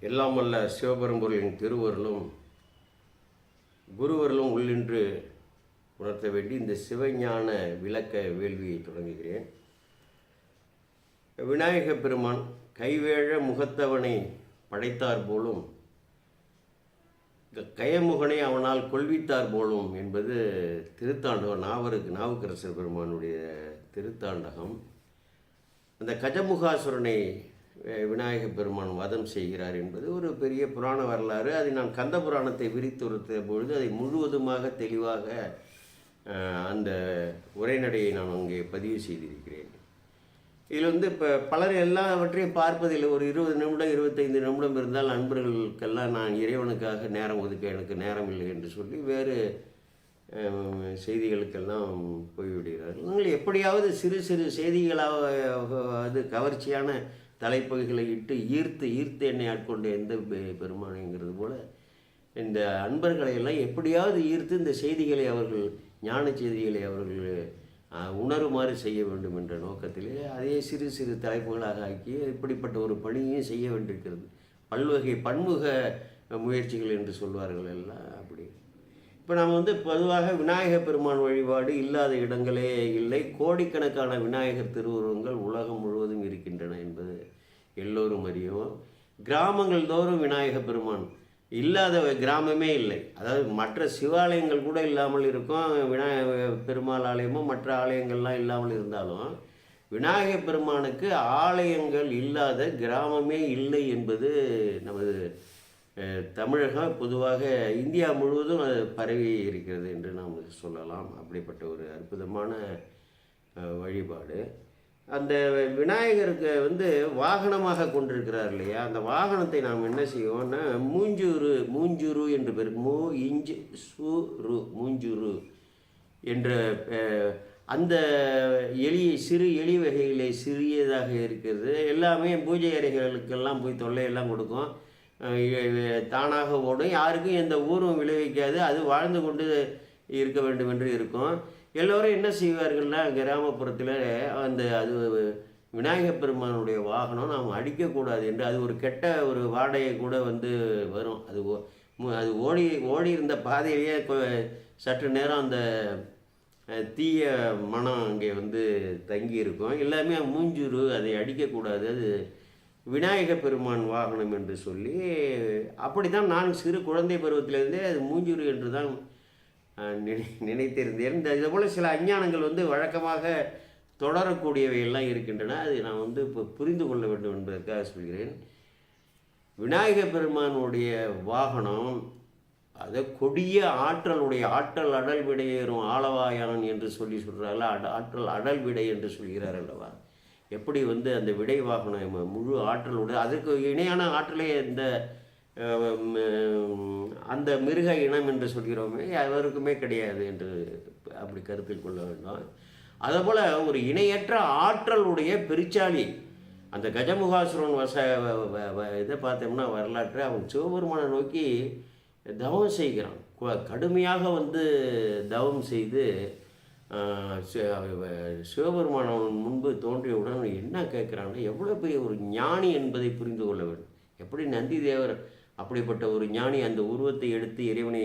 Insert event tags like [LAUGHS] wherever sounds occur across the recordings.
எல்லாம் வல்ல சிவபெரும்பொருளின் திருவருளும் குருவருளும் உள்ளின்று உணர்த்த வேண்டி இந்த சிவஞான விளக்க வேள்வியை தொடங்குகிறேன். விநாயக பெருமான் கைவேழ முகத்தவனை படைத்தார் போலும் க- கயமுகனை அவனால் கொள்வித்தார் போலும் என்பது திருத்தாண்டகம் நாவருக்கு நாவுக்கரசர் பெருமானுடைய திருத்தாண்டகம். அந்த கஜமுகாசுரனை விநாயக விநாயகப் பெருமான் வதம் செய்கிறார் என்பது ஒரு பெரிய புராண வரலாறு. அதை நான் கந்த புராணத்தை விரித்துரைத்த பொழுது அதை முழுவதுமாக தெளிவாக அந்த உரைநடையை நான் அங்கே பதிவு செய்திருக்கிறேன். இதில் வந்து இப்போ பலர் எல்லாவற்றையும் பார்ப்பதில் ஒரு இருபது நிமிடம் இருபத்தைந்து நிமிடம் இருந்தால் நண்பர்களுக்கெல்லாம் நான் இறைவனுக்காக நேரம் ஒதுக்க எனக்கு நேரம் இல்லை என்று சொல்லி வேறு செய்திகளுக்கெல்லாம் போய்விடுகிறார்கள். நீங்கள் எப்படியாவது சிறு சிறு செய்திகளாக அது கவர்ச்சியான தலைப்பகுதிகளை இட்டு ஈர்த்து ஈர்த்து என்னை ஆட்கொண்ட எந்த பெ- பெருமானைங்கிறது போல இந்த அன்பர்களை எல்லாம் எப்படியாவது ஈர்த்து இந்த செய்திகளை அவர்கள் ஞான செய்திகளை அவர்கள் உணருமாறு செய்ய வேண்டும் என்ற நோக்கத்திலே அதே சிறு சிறு தலைப்புகளாக ஆக்கி இப்படிப்பட்ட ஒரு பணியும் செய்ய வேண்டியிருக்கிறது. பல்வகை பன்முக முயற்சிகள் என்று சொல்வார்கள் எல்லாம். இப்போ நம்ம வந்து பொதுவாக விநாயகர் பெருமான் வழிபாடு இல்லாத இடங்களே இல்லை. கோடிக்கணக்கான விநாயகர் திருவுருவங்கள் உலகம் முழுவதும் இருக்கின்றன என்பது எல்லோரும் அறியும் கிராமங்கள் தோறும் விநாயகர் பெருமான் இல்லாத கிராமமே இல்லை. அதாவது மற்ற சிவாலயங்கள் கூட இல்லாமல் இருக்கும். விநாயக பெருமாள் ஆலயமும் மற்ற ஆலயங்கள்லாம் இல்லாமல் இருந்தாலும் விநாயகர் பெருமானுக்கு ஆலயங்கள் இல்லாத கிராமமே இல்லை என்பது நமது தமிழகம் பொதுவாக இந்தியா முழுவதும் அது பரவி இருக்கிறது என்று நாம் சொல்லலாம். அப்படிப்பட்ட ஒரு அற்புதமான வழிபாடு. அந்த விநாயகருக்கு வந்து வாகனமாக கொண்டிருக்கிறார் இல்லையா? அந்த வாகனத்தை நாம் என்ன செய்வோம்னா மூஞ்சூரு மூஞ்சுரு என்று பேர் மூ இஞ்சு சு ரு மூஞ்சூரு என்ற அந்த எலியை சிறு எலி வகைகளை சிறியதாக இருக்கிறது. எல்லாமே பூஜை அறைகளுக்கெல்லாம் போய் தொல்லையெல்லாம் கொடுக்கும். தானாக ஓடும். யாருக்கும் எந்த ஊரும் விளைவிக்காது. அது வாழ்ந்து கொண்டு இருக்க வேண்டும் என்று இருக்கும். எல்லோரும் என்ன செய்வார்கள்னா கிராமப்புறத்தில் அந்த அது விநாயகப் பெருமானுடைய வாகனம் நாம் அடிக்கக்கூடாது என்று அது ஒரு கெட்ட ஒரு வாடகை கூட வந்து வரும். அது ஓ- அது ஓடி ஓடி இருந்த பாதையிலேயே சற்று நேரம் அந்த தீய மனம் அங்கே வந்து தங்கி இருக்கும் எல்லாமே மூஞ்சூறு அதை அடிக்கக்கூடாது. அது விநாயக பெருமான் வாகனம் என்று சொல்லி அப்படி தான் நான் சிறு குழந்தை பருவத்திலிருந்தே அது மூஞ்சூறு என்று தான் நினை நினைத்திருந்தேன். இந்த இது போல் சில அஞ்ஞானங்கள் வந்து வழக்கமாக தொடரக்கூடியவையெல்லாம் இருக்கின்றன. அது நான் வந்து இப்போ புரிந்து கொள்ள வேண்டும் என்பதற்காக சொல்கிறேன். விநாயக பெருமானுடைய வாகனம் அதை கொடிய ஆற்றலுடைய ஆற்றல் அடல் விடையேறும் ஆளவாயான் என்று சொல்லி சொல்கிறார்கள் அட ஆற்றல் அடல் விடை என்று சொல்கிறார் அல்லவா? எப்படி வந்து அந்த விடை வாகனம் முழு ஆற்றலுடைய அதற்கு இணையான ஆற்றலே இந்த அந்த மிருக இனம் என்று சொல்கிறோமே அவருக்குமே கிடையாது என்று அப்படி கருத்தில் கொள்ள வேண்டும். அதேபோல் ஒரு இணையற்ற ஆற்றலுடைய பெருச்சாளி அந்த கஜமுகாசுரன் வச வ- வ- இதை பார்த்தோம்னா வரலாற்று அவன் சிவபெருமானை நோக்கி தவம் செய்கிறான். கடுமையாக வந்து தவம் செய்து சிவபெருமான் அவன் முன்பு தோன்றியவுடன் அவன் என்ன கேட்குறான்னா எவ்வளோ பெரிய ஒரு ஞானி என்பதை புரிந்து கொள்ள வேண்டும். எப்படி நந்தி தேவர் அப்படிப்பட்ட ஒரு ஞானி அந்த உருவத்தை எடுத்து இறைவனை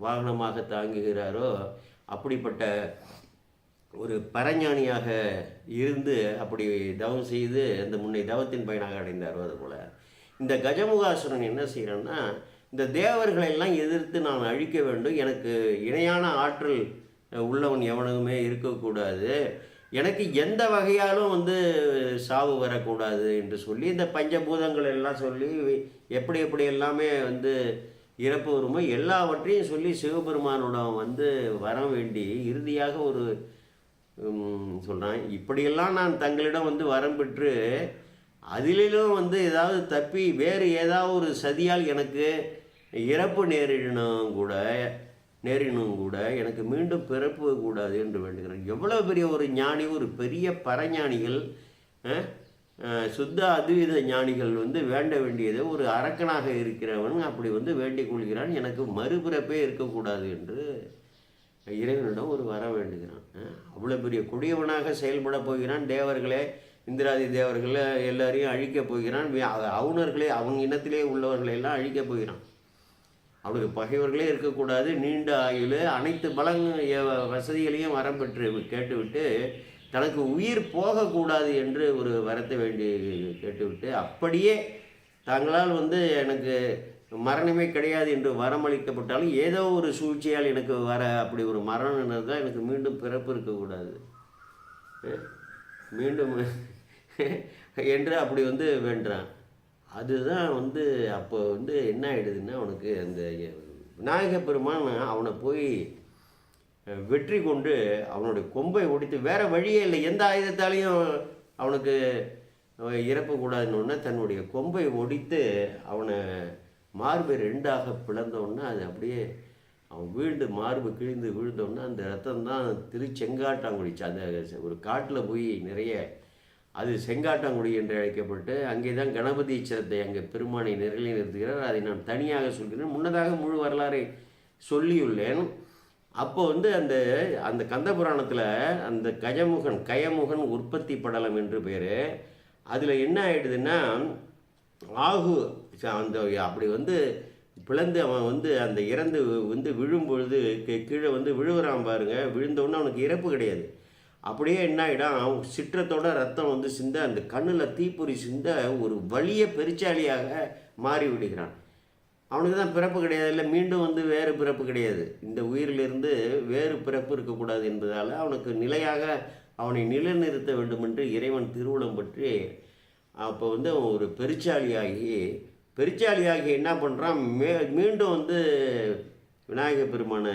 வாகனமாக தாங்குகிறாரோ அப்படிப்பட்ட ஒரு பரஞானியாக இருந்து அப்படி தவம் செய்து அந்த முன்னை தவத்தின் பயனாக அடைந்தாரோ அதுபோல் இந்த கஜமுகாசுரன் என்ன செய்கிறான்னா இந்த தேவர்களை எல்லாம் எதிர்த்து நான் அழிக்க வேண்டும் எனக்கு இணையான ஆற்றல் உள்ளவன் எவனுமே இருக்கக்கூடாது. எனக்கு எந்த வகையாலும் வந்து சாவு வரக்கூடாது என்று சொல்லி இந்த பஞ்சபூதங்கள் எல்லாம் சொல்லி எப்படி எப்படி எல்லாமே வந்து இறப்பு வருமோ எல்லாவற்றையும் சொல்லி சிவபெருமானோட வந்து வர வேண்டி இறுதியாக ஒரு சொல்கிறான் இப்படியெல்லாம் நான் தங்களிடம் வந்து வரம் பெற்று அதிலும் வந்து ஏதாவது தப்பி வேறு ஏதாவது ஒரு சதியால் எனக்கு இறப்பு நேரிடணும் கூட நேரினும் கூட எனக்கு மீண்டும் பிறப்பு கூடாது என்று வேண்டுகிறேன். எவ்வளோ பெரிய ஒரு ஞானி ஒரு பெரிய பரஞானிகள் சுத்த அத்வைத ஞானிகள் வந்து வேண்ட வேண்டியது ஒரு அரக்கனாக இருக்கிறவன் அப்படி வந்து வேண்டிக் கொள்கிறான். எனக்கு மறுபிறப்பே இருக்கக்கூடாது என்று இறைவனிடம் ஒரு வர வேண்டுகிறான். அவ்வளோ பெரிய கொடியவனாக செயல்பட போகிறான். தேவர்களே இந்திராதி தேவர்களை எல்லாரையும் அழிக்கப் போகிறான். அவுணர்களே அவங்க இனத்திலே உள்ளவர்களை எல்லாம் அழிக்கப் போகிறான். அவளுக்கு பகைவர்களே இருக்கக்கூடாது. நீண்ட ஆயுள் அனைத்து பலங் வசதிகளையும் வரம் பெற்று கேட்டுவிட்டு தனக்கு உயிர் போகக்கூடாது என்று ஒரு வரத்தை வேண்டி கேட்டுவிட்டு அப்படியே தாங்களால் வந்து எனக்கு மரணமே கிடையாது என்று வரமளிக்கப்பட்டாலும் ஏதோ ஒரு சூழ்ச்சியால் எனக்கு வர அப்படி ஒரு மரணம் தான் எனக்கு மீண்டும் பிறப்பு இருக்கக்கூடாது. மீண்டும் [LAUGHS] என்று அப்படி வந்து வென்றான். அதுதான் வந்து அப்போ வந்து என்ன ஆகிடுதுன்னா அவனுக்கு அந்த விநாயக பெருமான் அவனை போய் வெற்றி கொண்டு அவனுடைய கொம்பை ஒடித்து வேறு வழியே இல்லை. எந்த ஆயுதத்தாலையும் அவனுக்கு இறப்பக்கூடாதுன்னு தன்னுடைய கொம்பை ஒடித்து அவனை மார்பை ரெண்டாக பிளந்தோன்னா அது அப்படியே அவன் வீழ்ந்து மார்பு கிழிந்து விழுந்தோன்னா அந்த ரத்தம் தான் திருச்செங்காட்டாங்குடிச்சு அந்த ஒரு காட்டில் போய் நிறைய அது செங்காட்டாங்குடி என்று அழைக்கப்பட்டு அங்கே தான் கணபதி ஈச்சரத்தை அங்கே பெருமானை நிரலி நிறுத்துகிறார். அதை நான் தனியாக சொல்கிறேன். முன்னதாக முழு வரலாறை சொல்லியுள்ளேன். அப்போ வந்து அந்த அந்த கந்த புராணத்தில் அந்த கஜமுகன் கயமுகன் உற்பத்தி படலம் என்று பேர். அதில் என்ன ஆயிடுதுன்னா ஆகு அந்த அப்படி வந்து பிளந்து அவன் வந்து அந்த இறந்து வந்து விழும்பொழுது கீ- கீழே வந்து விழுவுறான் பாருங்க. விழுந்தோடனே அவனுக்கு இறப்பு கிடையாது. அப்படியே என்ன ஆகிடும் அவன் சிற்றத்தோட ரத்தம் வந்து சிந்த அந்த கண்ணில் தீப்பொறி சிந்த ஒரு வலிய பெருச்சாலியாக மாறி விடுகிறான். அவனுக்கு தான் பிறப்பு கிடையாது. இல்லை மீண்டும் வந்து வேறு பிறப்பு கிடையாது. இந்த உயிரிலிருந்து வேறு பிறப்பு இருக்கக்கூடாது என்பதால் அவனுக்கு நிலையாக அவனை நிலைநிறுத்த வேண்டும் என்று இறைவன் திருவுளம் பற்றி அப்போ வந்து அவன் ஒரு பெருச்சாலியாகி பெருச்சாலியாகி என்ன பண்ணுறான் மே மீண்டும் வந்து விநாயகப் பெருமானை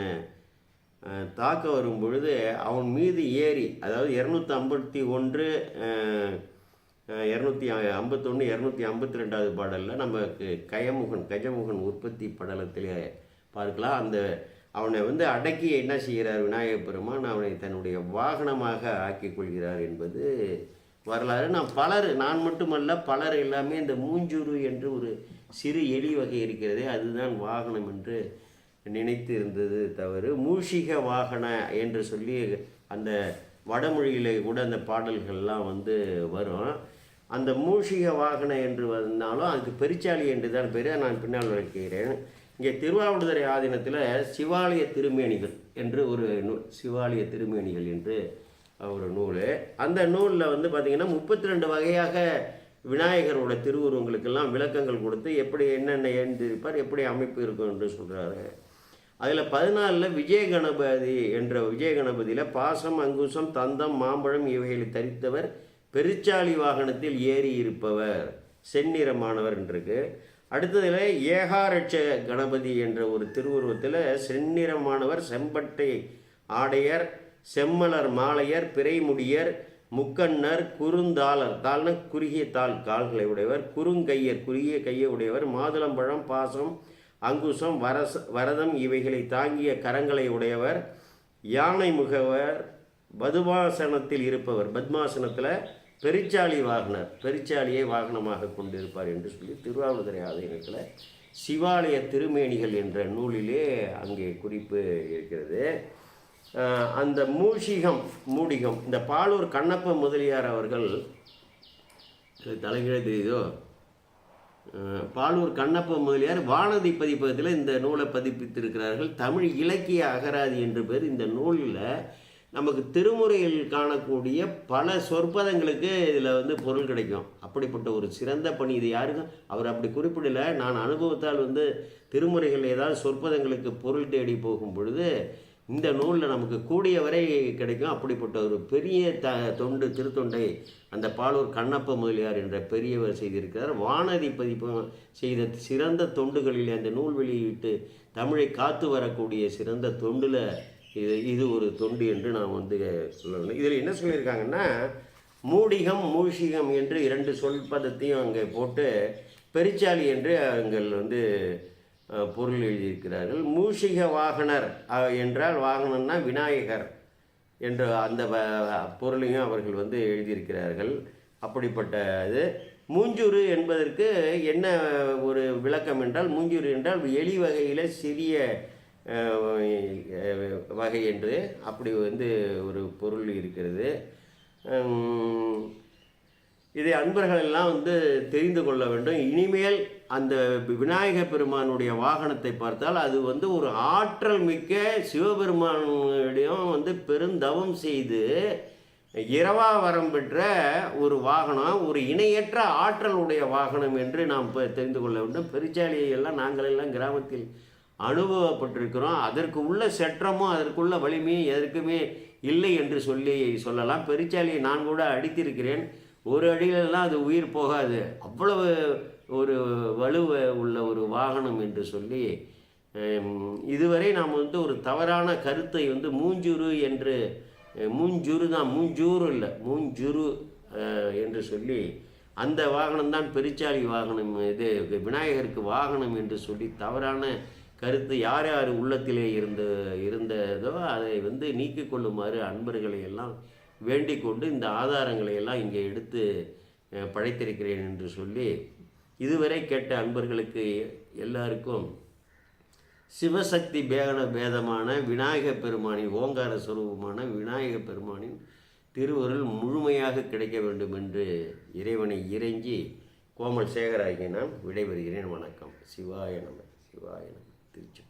தாக்க வரும் பொழுது அவன் மீது ஏறி அதாவது இரநூத்தி ஐம்பத்தி ஒன்று இரநூத்தி ஐம்பத்தொன்று இரநூத்தி ஐம்பத்தி ரெண்டாவது பாடலில் நமக்கு கயமுகன் கஜமுகன் உற்பத்தி படலத்தில் பார்க்கலாம். அந்த அவனை வந்து அடக்கி என்ன செய்கிறார் விநாயகப் பெருமான்? அவனை தன்னுடைய வாகனமாக ஆக்கிக் கொள்கிறார் என்பது வரலாறு. நான் பலர் நான் மட்டுமல்ல பலர் எல்லாமே இந்த மூஞ்சூறு என்று ஒரு சிறு எலி வகை இருக்கிறதே அதுதான் வாகனம் என்று நினைத்து இருந்தது தவறு. மூஷிக வாகன என்று சொல்லி அந்த வடமொழியிலே கூட அந்த பாடல்கள்லாம் வந்து வரும். அந்த மூஷிக வாகன என்று வந்தாலும் அதுக்கு பெருச்சாளி என்று தான் பேர். நான் பின்னால் விளக்குகிறேன் இங்கே திருவாவடுதுறை ஆதீனத்தில் சிவாலய திருமேனிகள் என்று ஒரு நூல் சிவாலய திருமேனிகள் என்று ஒரு நூல். அந்த நூலில் வந்து பார்த்திங்கன்னா முப்பத்தி ரெண்டு வகையாக விநாயகரோட திருவுருவங்களுக்கெல்லாம் விளக்கங்கள் கொடுத்து எப்படி என்னென்ன எழுந்திருப்பார் எப்படி அமைப்பு இருக்கும் என்று சொல்கிறாரு அதில் பதினாலில் விஜய கணபதி என்ற விஜய கணபதியில் பாசம் அங்குசம் தந்தம் மாம்பழம் இவைகளை தரித்தவர் பெருச்சாளி வாகனத்தில் ஏறி இருப்பவர் செந்நிறமானவர் என்றிருக்கு. அடுத்ததில் ஏகாரட்ச கணபதி என்ற ஒரு திருவுருவத்தில் செந்நிறமானவர் செம்பட்டை ஆடையர் செம்மலர் மாலையர் பிறைமுடியர் முக்கண்ணர் குறுந்தாளர் தாள்னா குறுகிய தாள் கால்களை உடையவர் குறுங்கையர் குறுகிய கையை உடையவர் மாதுளம்பழம் பாசம் அங்குசம் வரச வரதம் இவைகளை தாங்கிய கரங்களை உடையவர் யானை முகவர் பதுமாசனத்தில் இருப்பவர். பத்மாசனத்தில் பெருச்சாளி வாகனர். பெருச்சாலியை வாகனமாக கொண்டிருப்பார் என்று சொல்லி திருவாவூதுறை ஆதீனத்தில் சிவாலய திருமேனிகள் என்ற நூலிலே அங்கே குறிப்பு இருக்கிறது. அந்த மூஷிகம் மூடிகம் இந்த பாலூர் கண்ணப்ப முதலியார் அவர்கள் தலைகிழது இதோ பாலூர் கண்ணப்ப முதலியார் வானதி பதிப்பகத்தில் இந்த நூலை பதிப்பித்திருக்கிறார்கள். தமிழ் இலக்கிய அகராதி என்று பேர் இந்த நூலில் நமக்கு திருமுறையில் காணக்கூடிய பல சொற்பதங்களுக்கு இதில் வந்து பொருள் கிடைக்கும். அப்படிப்பட்ட ஒரு சிறந்த பணி இது யாருக்கும் அவர் அப்படி குறிப்பிடல. நான் அனுபவத்தால் வந்து திருமுறைகள் ஏதாவது சொற்பதங்களுக்கு பொருள் தேடி போகும் பொழுது இந்த நூலில் நமக்கு கூடிய வரை கிடைக்கும். அப்படிப்பட்ட ஒரு பெரிய த தொண்டு திருத்தொண்டை அந்த பாலூர் கண்ணப்ப முதலியார் என்ற பெரியவர் செய்திருக்கிறார். வானதி பதிப்பு செய்த சிறந்த தொண்டுகளில் அந்த நூல் வெளியிட்டு தமிழை காத்து வரக்கூடிய சிறந்த தொண்டில் இது இது ஒரு தொண்டு என்று நான் வந்து சொல்லணும் இதில் என்ன சொல்லியிருக்காங்கன்னா மூடிகம் மூஷிகம் என்று இரண்டு சொல் பதத்தையும் அங்கே போட்டு பெருச்சாலி என்று அவங்கள் வந்து பொருள் எழுதியிருக்கிறார்கள். மூஷிக வாகனர் என்றால் வாகனம்னா விநாயகர் என்ற அந்த வ- பொருளையும் அவர்கள் வந்து எழுதியிருக்கிறார்கள். அப்படிப்பட்ட இது மூஞ்சூறு என்பதற்கு என்ன ஒரு விளக்கம் என்றால் மூஞ்சூறு என்றால் எலி வகையில் சிறிய வகை என்று அப்படி வந்து ஒரு பொருள் இருக்கிறது. இதை அன்பர்கள் எல்லாம் வந்து தெரிந்து கொள்ள வேண்டும். இனிமேல் அந்த விநாயக பெருமானுடைய வாகனத்தை பார்த்தால் அது வந்து ஒரு ஆற்றல் மிக்க சிவபெருமானுடையும் வந்து பெருந்தவம் செய்து இரவா வரம் பெற்ற ஒரு வாகனம் ஒரு இணையற்ற ஆற்றலுடைய வாகனம் என்று நாம் இப்போ தெரிந்து கொள்ள வேண்டும். பெருச்சாலியை எல்லாம் நாங்கள் எல்லாம் கிராமத்தில் அனுபவப்பட்டிருக்கிறோம். அதற்கு உள்ள செற்றமும் அதற்குள்ள வலிமையும் எதற்குமே இல்லை என்று சொல்லி சொல்லலாம். பெருச்சாலியை நான் கூட அடித்திருக்கிறேன். ஒரு அடியிலெல்லாம் அது உயிர் போகாது. அவ்வளவு ஒரு வலு உள்ள ஒரு வாகனம் என்று சொல்லி இதுவரை நாம் வந்து ஒரு தவறான கருத்தை வந்து மூஞ்சுரு என்று மூஞ்சுரு தான் மூஞ்சூறு இல்லை மூஞ்சுரு என்று சொல்லி அந்த வாகனம் தான் வாகனம் இது விநாயகருக்கு வாகனம் என்று சொல்லி தவறான கருத்து யார் யார் உள்ளத்திலே இருந்த இருந்ததோ அதை வந்து நீக்கிக் கொள்ளுமாறு அன்பர்களை எல்லாம் வேண்டிக் கொண்டு இந்த ஆதாரங்களை எல்லாம் இங்கே எடுத்து படைத்திருக்கிறேன் என்று சொல்லி இதுவரை கேட்ட அன்பர்களுக்கு எல்லாருக்கும் சிவசக்தி பேகன பேதமான விநாயக பெருமானின் ஓங்கார சுரூபமான விநாயக பெருமானின் திருவருள் முழுமையாக கிடைக்க வேண்டும் என்று இறைவனை இறைஞ்சி கோமல் சேகராகி நான் விடைபெறுகிறேன். வணக்கம். சிவாய நம சிவாய நம. திருச்சி